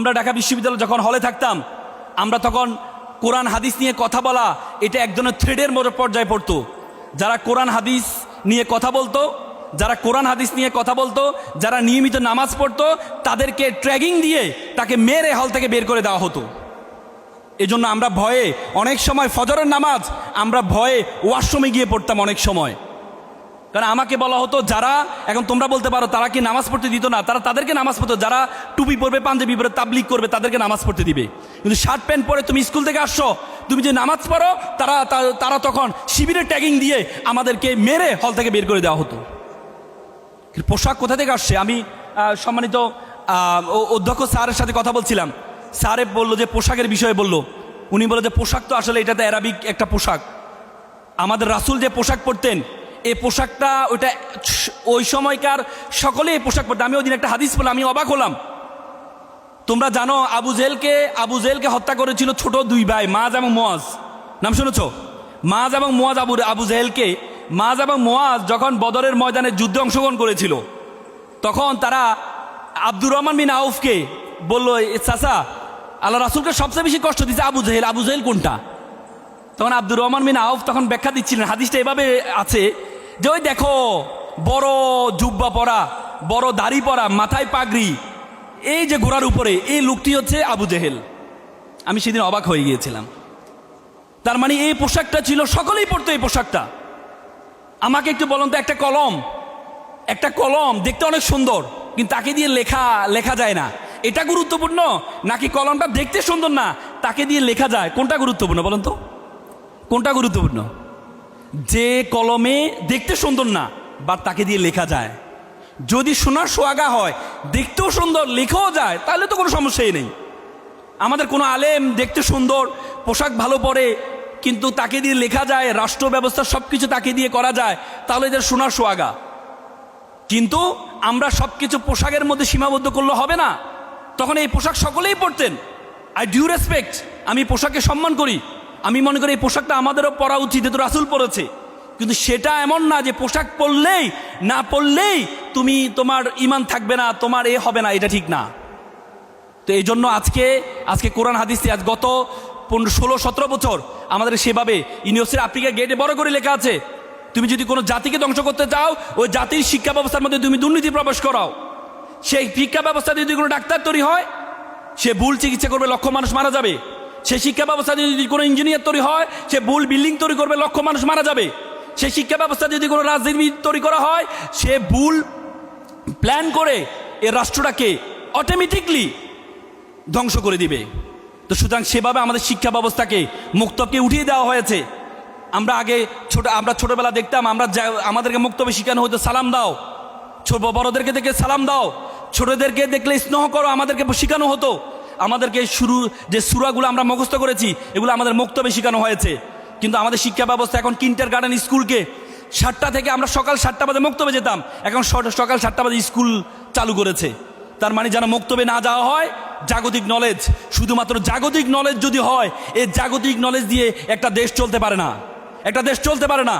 আমরা ঢাকা বিশ্ববিদ্যালয়ে যখন হলে থাকতাম, আমরা তখন কোরআন হাদিস নিয়ে কথা বলা, এটা একজনের থ্রেডের মতো পর্যায়ে পড়তো। যারা কোরআন হাদিস নিয়ে কথা বলতো, যারা কোরআন হাদিস নিয়ে কথা বলতো, যারা নিয়মিত নামাজ পড়তো, তাদেরকে ট্র্যাগিং দিয়ে তাকে মেরে হল থেকে বের করে দেওয়া হতো। এজন্য আমরা ভয়ে অনেক সময় ফজরের নামাজ আমরা ভয়ে ওয়াশরুমে গিয়ে পড়তাম অনেক সময়। কারণ আমাকে বলা হতো, যারা, এখন তোমরা বলতে পারো, তারা কি নামাজ পড়তে দিত না? তারা তাদেরকে নামাজ পড়তো, যারা টুপি পরবে, পাঞ্জাবি পরে তাবলিক করবে, তাদেরকে নামাজ পড়তে দিবে। কিন্তু শার্ট প্যান্ট পরে তুমি স্কুল থেকে আসছো, তুমি যে নামাজ পড়ো, তারা তারা তখন শিবিরের ট্যাগিং দিয়ে আমাদেরকে মেরে হল থেকে বের করে দেওয়া হতো। পোশাক কোথা থেকে আসছে? আমি সম্মানিত অধ্যক্ষ স্যারের সাথে কথা বলছিলাম। স্যারে বলল যে পোশাকের বিষয়ে বলল। উনি বলে যে পোশাক তো আসলে এটা তো অ্যারাবিক একটা পোশাক। আমাদের রাসূল যে পোশাক পরতেন এই পোশাকটা ওইটা ওই সময়কার সকলে এই পোশাক পরতেন আমি ওই দিন একটা হাদিস বললাম আমি অবাক হলাম। তোমরা জানো, আবু জেলকে আবু জেলকে হত্যা করেছিল ছোট দুই ভাই, মাজ এবং মোয়াজ। নাম শুনেছ? মাজ এবং মোয়াজ আবু আবু জেহেলকে মাজ এবং মোয়াজ যখন বদরের ময়দানে যুদ্ধে অংশগ্রহণ করেছিল, তখন তারা আব্দুর রহমান বিন আউফকে বলল, "এ চাচা, আল্লাহ রাসুলকে সবচেয়ে বেশি কষ্ট দিচ্ছে আবু জেহেল আবু জেহেল কোনটা? তখন আব্দুর রহমান বিন আউফ তখন ব্যাখ্যা দিচ্ছিলেন, হাদিসটা এভাবে আছে যে ওই দেখো, বড় জুব্বা পরা, বড় দাড়ি পরা, মাথায় পাগড়ি, এই যে ঘোড়ার উপরে, এই লোকটি হচ্ছে আবু জেহেল। আমি সেদিন অবাক হয়ে গিয়েছিলাম। তার মানে এই পোশাকটা ছিল, সকলেই পরতো এই পোশাকটা। আমাকে একটু বলুন তো, একটা কলম একটা কলম, দেখতে অনেক সুন্দর, কিন্তু তাকে দিয়ে লেখা লেখা যায় না। এটা গুরুত্বপূর্ণ? নাকি কলমটা দেখতে সুন্দর না, তাকে দিয়ে লেখা যায়? কোনটা গুরুত্বপূর্ণ বলুন তো? কোনটা গুরুত্বপূর্ণ? যে কলমে দেখতে সুন্দর না, বা তাকে দিয়ে লেখা যায়। যদি সোনার সোয়াগা হয়, দেখতেও সুন্দর, লেখাও যায়, তাহলে তো কোনো সমস্যাই নেই। আমাদের কোনো আলেম দেখতে সুন্দর, পোশাক ভালো পরে, কিন্তু তাকে দিয়ে লেখা যায়, রাষ্ট্র ব্যবস্থা সব কিছু তাকে দিয়ে করা যায়, তাহলে এদের সোনার সোয়াগা। কিন্তু আমরা সব কিছু পোশাকের মধ্যে সীমাবদ্ধ করলে হবে না। তখন এই পোশাক সকলেই পরতেন। আই ডিউ রেসপেক্ট আমি পোশাককে সম্মান করি। আমি মনে করি এই পোশাকটা আমাদেরও পরা উচিত, যেহেতু রাসুল পরেছে। কিন্তু সেটা এমন না যে পোশাক পরলেই, না পরলেই তুমি তোমার ইমান থাকবে না, তোমার এ হবে না, এটা ঠিক না। তো এই জন্য আজকে আজকে কোরআন হাদিস আজ গত পনেরো, ষোলো, সতেরো বছর আমাদের সেভাবে ইউনিভার্সিটি আফ্রিকা গেটে বড় করে লেখা আছে, তুমি যদি কোনো জাতিকে ধ্বংস করতে চাও, ওই জাতির শিক্ষা ব্যবস্থার মধ্যে তুমি দুর্নীতি প্রবেশ করাও। সেই শিক্ষা ব্যবস্থা যদি কোনো ডাক্তার তৈরি হয়, সে ভুল চিকিৎসা করবে, লক্ষ মানুষ মারা যাবে। সেই শিক্ষা ব্যবস্থা যদি কোনো ইঞ্জিনিয়ার তৈরি হয়, সে ভুল বিল্ডিং তৈরি করবে, লক্ষ মানুষ মারা যাবে। সেই শিক্ষা ব্যবস্থা যদি কোনো রাজনীতি তৈরি করা হয়, সে ভুল প্ল্যান করে এ রাষ্ট্রটাকে অটোমেটিকলি ধ্বংস করে দিবে। তো সুতরাং সেভাবে আমাদের শিক্ষা ব্যবস্থাকে মুক্তবকে উঠিয়ে দেওয়া হয়েছে। আমরা আগে ছোট, আমরা ছোটবেলা দেখতাম, আমরা আমাদেরকে মুক্তবে শিখানো হতো, সালাম দাও। ছোট বড়দেরকে দেখে সালাম দাও। ছোটদেরকে দেখলে স্নেহ করো, আমাদেরকে শেখানো হতো। আমাদেরকে শুরু, যে সুরাগুলো আমরা মুখস্থ করেছি, এগুলো আমাদের মুক্তবে শেখানো হয়েছে। কিন্তু আমাদের শিক্ষা ব্যবস্থা এখন কিন্টার গার্ডেন স্কুলকে সাতটা থেকে আমরা সকাল সাতটা বাজে মুক্তবে যেতাম। এখন সকাল সাতটা বাজে স্কুল চালু করেছে। তার মানে যেন মুক্তবে না যাওয়া হয়, জাগতিক নলেজ শুধুমাত্র জাগতিক নলেজ যদি হয় এই জাগতিক নলেজ দিয়ে একটা দেশ চলতে পারে না। একটা দেশ চলতে পারে না।